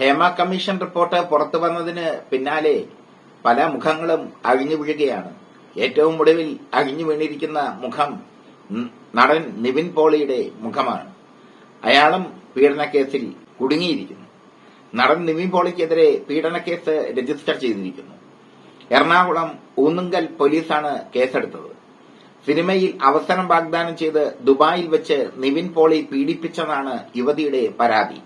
Hema commission report പുറത്തു വന്നതിന് പിന്നാലെ പല മുഖങ്ങളും അഴിഞ്ഞു വീഴുകയാണ്. ഏറ്റവും ഒടുവിൽ അഴിഞ്ഞു വീണിരിക്കുന്ന മുഖം നടൻ നിവിൻ പോളിയുടെ മുഖമാണ്. അയാളും പീഡനക്കേസിൽ കുടുങ്ങിയിരിക്കുന്നു. നടൻ നിവിൻ പോളിക്കെതിരെ പീഡനക്കേസ് രജിസ്റ്റർ ചെയ്തിരിക്കുന്നു. എറണാകുളം ഊന്നുങ്കൽ പോലീസാണ് കേസെടുത്തത്. സിനിമയിൽ അവസരം വാഗ്ദാനം ചെയ്ത് ദുബായിൽ വെച്ച് നിവിൻ പോളി പീഡിപ്പിച്ചതാണ് യുവതിയുടെ പരാതി.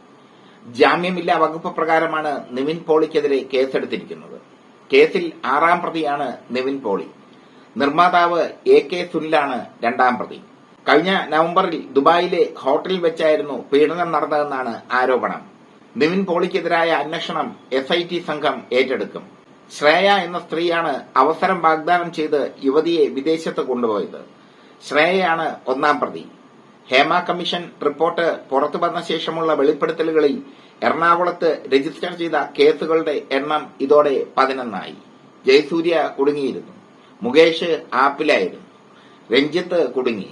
ജാമ്യമില്ലാ വകുപ്പ് പ്രകാരമാണ് നിവിൻ പോളിക്കെതിരെ കേസെടുത്തിരിക്കുന്നത്. കേസിൽ ആറാം പ്രതിയാണ് നിവിൻ പോളി. നിർമ്മാതാവ് എ കെ സുനിലാണ് രണ്ടാം പ്രതി. കഴിഞ്ഞ നവംബറിൽ ദുബായിലെ ഹോട്ടലിൽ വെച്ചായിരുന്നു പീഡനം നടന്നതെന്നാണ് ആരോപണം. നിവിൻ പോളിക്കെതിരായ അന്വേഷണം എസ് ഐ ടി സംഘം ഏറ്റെടുക്കും. ശ്രേയ എന്ന സ്ത്രീയാണ് അവസരം വാഗ്ദാനം ചെയ്ത് യുവതിയെ വിദേശത്ത് കൊണ്ടുപോയത്. ശ്രേയയാണ് ഒന്നാം പ്രതി. ഹേമ കമ്മീഷൻ റിപ്പോർട്ട് പുറത്തു വന്ന ശേഷമുള്ള വെളിപ്പെടുത്തലുകളിൽ എറണാകുളത്ത് രജിസ്റ്റർ ചെയ്ത കേസുകളുടെ എണ്ണം ഇതോടെ പതിനൊന്നായി. ജയസൂര്യ കുടുങ്ങിയിരുന്നു. മുകേഷ് ആപ്പിലായിരുന്നു. രഞ്ജിത്ത് കുടുങ്ങി.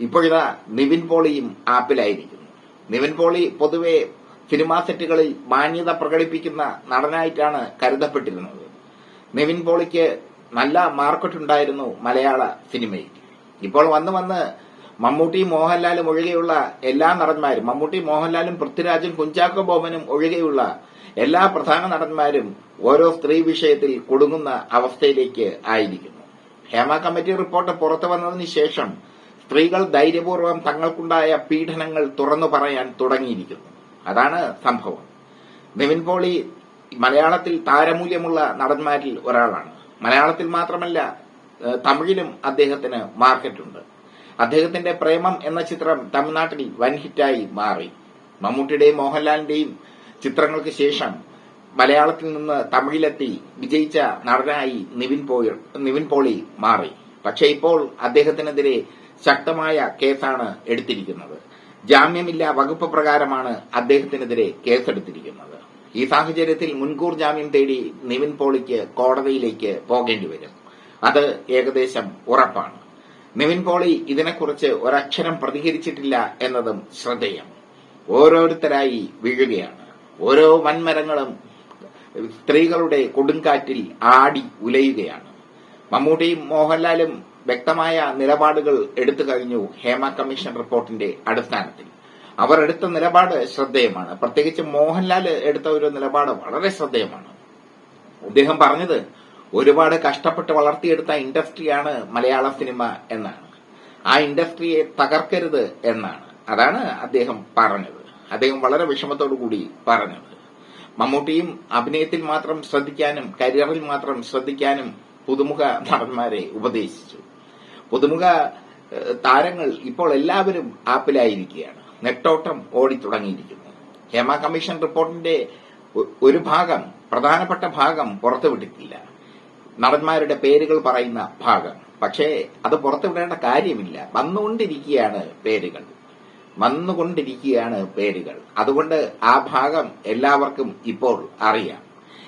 ഇപ്പോഴിതാ നിവിൻ പോളിയും ആപ്പിലായിരിക്കുന്നു. നിവിൻ പോളി പൊതുവെ സിനിമാ സെറ്റുകളിൽ മാന്യത പ്രകടിപ്പിക്കുന്ന നടനായിട്ടാണ് കരുതപ്പെട്ടിരുന്നത്. നിവിൻ പോളിക്ക് നല്ല മാർക്കറ്റ് ഉണ്ടായിരുന്നു മലയാള സിനിമയിൽ. ഇപ്പോൾ വന്ന് വന്ന് മമ്മൂട്ടി മോഹൻലാലും ഒഴികെയുള്ള എല്ലാ നടന്മാരും മമ്മൂട്ടി മോഹൻലാലും പൃഥ്വിരാജും കുഞ്ചാക്കോ ബോബനും ഒഴികെയുള്ള എല്ലാ പ്രധാന നടന്മാരും ഓരോ സ്ത്രീ വിഷയത്തിൽ കുടുങ്ങുന്ന അവസ്ഥയിലേക്ക് ആയിരിക്കുന്നു. ഹേമ കമ്മിറ്റി റിപ്പോർട്ട് പുറത്തു വന്നതിന് ശേഷം സ്ത്രീകൾ ധൈര്യപൂർവം തങ്ങൾക്കുണ്ടായ പീഡനങ്ങൾ തുറന്നു പറയാൻ തുടങ്ങിയിരിക്കുന്നു. അതാണ് സംഭവം. നിവിൻ പോളി മലയാളത്തിൽ താരമൂല്യമുള്ള നടന്മാരിൽ ഒരാളാണ്. മലയാളത്തിൽ മാത്രമല്ല തമിഴിലും അദ്ദേഹത്തിന് മാർക്കറ്റുണ്ട്. അദ്ദേഹത്തിന്റെ പ്രേമം എന്ന ചിത്രം തമിഴ്നാട്ടിൽ വൻ ഹിറ്റായി മാറി. മമ്മൂട്ടിയുടെയും മോഹൻലാലിന്റെയും ചിത്രങ്ങൾക്ക് ശേഷം മലയാളത്തിൽ നിന്ന് തമിഴിലെത്തി വിജയിച്ച നടനായി നിവിൻ പോയി നിവിൻ പോളി മാറി. പക്ഷേ ഇപ്പോൾ അദ്ദേഹത്തിനെതിരെ ശക്തമായ കേസാണ് എടുത്തിരിക്കുന്നത്. ജാമ്യമില്ല വകുപ്പ് പ്രകാരമാണ് അദ്ദേഹത്തിനെതിരെ കേസെടുത്തിരിക്കുന്നത്. ഈ സാഹചര്യത്തിൽ മുൻകൂർ ജാമ്യം തേടി നിവിൻ പോളിക്ക് കോടതിയിലേക്ക് പോകേണ്ടി വരും. അത് ഏകദേശം ഉറപ്പാണ്. നിവിൻ പോളി ഇതിനെക്കുറിച്ച് ഒരക്ഷരം പ്രതികരിച്ചിട്ടില്ല എന്നതും ശ്രദ്ധേയം. ഓരോരുത്തരായി വീഴുകയാണ്. ഓരോ വൻമരങ്ങളും സ്ത്രീകളുടെ കൊടുങ്കാറ്റിൽ ആടി ഉലയുകയാണ്. മമ്മൂട്ടിയും മോഹൻലാലും വ്യക്തമായ നിലപാടുകൾ എടുത്തു കഴിഞ്ഞു ഹേമ കമ്മീഷൻ റിപ്പോർട്ടിന്റെ അടിസ്ഥാനത്തിൽ. അവർ എടുത്ത നിലപാട് ശ്രദ്ധേയമാണ്. പ്രത്യേകിച്ച് മോഹൻലാൽ എടുത്ത ഒരു നിലപാട് വളരെ ശ്രദ്ധേയമാണ്. അദ്ദേഹം പറഞ്ഞത് ഒരുപാട് കഷ്ടപ്പെട്ട് വളർത്തിയെടുത്ത ഇൻഡസ്ട്രിയാണ് മലയാള സിനിമ എന്നാണ്. ആ ഇൻഡസ്ട്രിയെ തകർക്കരുത് എന്നാണ്. അതാണ് അദ്ദേഹം പറഞ്ഞത്. അദ്ദേഹം വളരെ വിഷമത്തോടു കൂടി പറഞ്ഞത്. മമ്മൂട്ടിയും അഭിനയത്തിൽ മാത്രം ശ്രദ്ധിക്കാനും കരിയറിൽ മാത്രം ശ്രദ്ധിക്കാനും പുതുമുഖ നടന്മാരെ ഉപദേശിച്ചു. പുതുമുഖ താരങ്ങൾ ഇപ്പോൾ എല്ലാവരും ആപ്പിലായിരിക്കുകയാണ്. നെട്ടോട്ടം ഓടിത്തുടങ്ങിയിരിക്കുന്നു. ഹേമ കമ്മീഷൻ റിപ്പോർട്ടിന്റെ ഒരു ഭാഗം പ്രധാനപ്പെട്ട ഭാഗം പുറത്തുവിട്ടിട്ടില്ല. നടന്മാരുടെ പേരുകൾ പറയുന്ന ഭാഗം. പക്ഷേ അത് പുറത്തുവിടേണ്ട കാര്യമില്ല. വന്നുകൊണ്ടിരിക്കുകയാണ് പേരുകൾ. വന്നുകൊണ്ടിരിക്കുകയാണ് പേരുകൾ. അതുകൊണ്ട് ആ ഭാഗം എല്ലാവർക്കും ഇപ്പോൾ അറിയാം.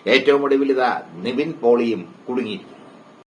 ഏറ്റവും ഒടുവിൽ ഇതാ നിവിൻ പോളിയും കുടുങ്ങിയിരിക്കുന്നു.